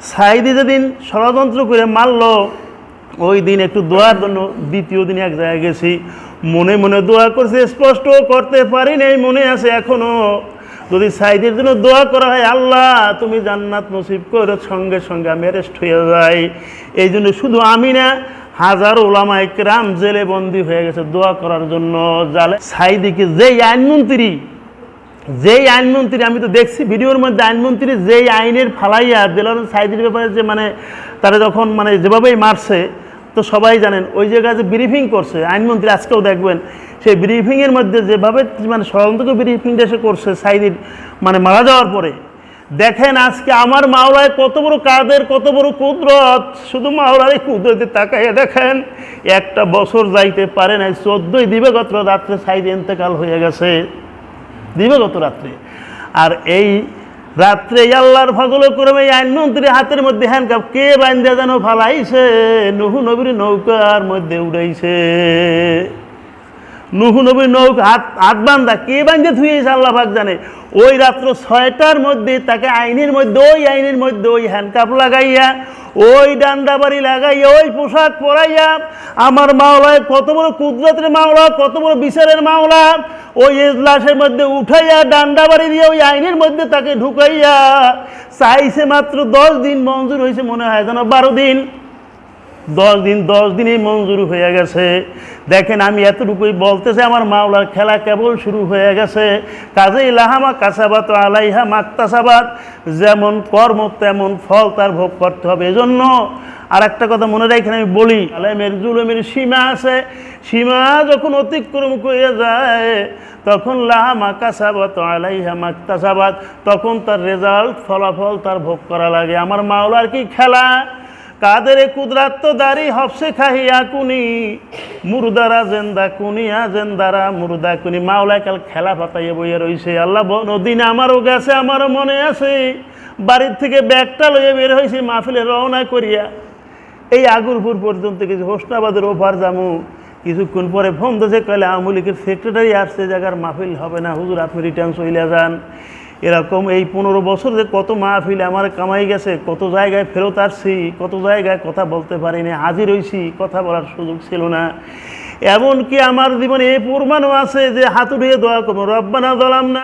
সাইদি যেদিন ষড়যন্ত্র করে মারলো, ওই দিন একটু দোয়ার জন্য দ্বিতীয় দিন এক জায়গায় গেছি। মনে মনে দোয়া করছে, স্পষ্ট করতে পারি নাই, মনে আছে এখনও। যদি সাইদের জন্য দোয়া করা হয়, আল্লাহ, তুমি জান্নাত নসিব করে সঙ্গে সঙ্গে আমি অ্যারেস্ট হয়ে যাই। এই জন্য শুধু আমি না, হাজার ওলামা একরাম জেলে বন্দি হয়ে গেছে দোয়া করার জন্য। জালে সাইদিকে যেই আইনমন্ত্রী যেই আইনমন্ত্রী, আমি তো দেখছি ভিডিওর মধ্যে আইনমন্ত্রী যেই আইনের ফালাইয়া দেলার সাইদির ব্যাপারে যে মানে তারা যখন মানে যেভাবেই মারছে, তো সবাই জানেন, ওই জায়গায় যে ব্রিফিং করছে, আইনমন্ত্রী আজকেও দেখবেন, সেই ব্রিফিংয়ের মধ্যে যেভাবে মানে ষড়যন্ত্র ব্রিফিংটা সে করছে সাইদির মানে মারা যাওয়ার পরে, দেখেন আজকে আমার মাওলায় কত বড় কাদের, কত বড় কুদরত, শুধু মাওলার কুদরতে তাকাইয়া দেখেন, একটা বছর যাইতে পারে না চোদ্দই দিবাগত রাত্রে সাইদ ইন্তেকাল হয়ে গেছে। দিবাগত রাত্রে। আর এই রাত্রে আল্লাহর ফজল করবে আইনমন্ত্রী হাতের মধ্যে হ্যান্ডকাপ কে বান্ধে যেন ফালাইছে? নুহু নবীর নৌকার মধ্যে উড়াইছে। নুহু নবীর নৌকা হাত হাত বান্ধা কে বান্ধে থুয়েছে আল্লাহ পাক জানে। ওই রাত্র ছয়টার মধ্যে তাকে আইনের মধ্যে, ওই আইনের মধ্যে ওই হ্যান্ডকাপ লাগাইয়া, ওই ডান্ডা বাড়ি লাগাইয়া, ওই পোশাক পরাইয়া, আমার মাওলায় কত বড় কুদরতের মাওলা, কত বড় বিচারের মাওলা ওই এজলাসের মধ্যে উঠাইয়া, ডান্ডা বাড়ি দিয়ে ওই আইনের মধ্যে তাকে ঢুকাইয়া, চাইছে মাত্র দশ দিন মঞ্জুর হয়েছে মনে হয়, যেন বারো দিন। দশ দিন, দশ দিনেই মঞ্জুর হয়ে গেছে। দেখেন, আমি এতটুকুই বলতেছে, আমার মাওলার খেলা কেবল শুরু হয়ে গেছে। কাজেই লাহামা কাসাবাত আলাইহা মাক্তাসাবাত, যেমন কর্ম, তেমন ফল তার ভোগ করতে হবে। এজন্য আর একটা কথা মনে রাখেন, আমি বলি, আলেমের জুলুমের সীমা আছে। সীমা যখন অতিক্রম করে যায়, তখন লাহামা কাসাবাত আলাইহা মাক্তাসাবাত, তখন তার রেজাল্ট, ফলাফল তার ভোগ করা লাগে। আমার মাওলার কি খেলা? কাদের কুদরাত তো দাড়ি, হফসে খাহিয়া কুনি। মুরদারা জেন্দা কুনিয়া জেন্দারা মুরদা কুনি। মাওলা কাল খেলা পাতাইয়ে বইয়া রইছে। আল্লাহ নদীন আমারও গেছে, আমারও মনে আছে। বাড়ির থেকে ব্যাগটা লইয়ে বের হয়েছে মাহফিলে রওনা করিয়া। এই আগুরপুর পর্যন্ত কিছু হোসনাবাদের ওভার জামু কিছুক্ষণ পরে ফোন দিয়েছে কলে আওয়ামী লীগের সেক্রেটারি আসছে জায়গার মাহফিল হবে না। হুজুর, আপনি রিটার্ন চলে যান। এরকম এই পনেরো বছর যে কত মাহফিল আমার কামাই গেছে, কত জায়গায় ফেরত আসছি, কত জায়গায় কথা বলতে পারিনি, হাজির হয়েছি কথা বলার সুযোগ ছিল না। এমনকি আমার জীবনে এই প্রমাণও আছে যে হাতুড়িয়ে দোয়া করব, রব্বানা দলাম না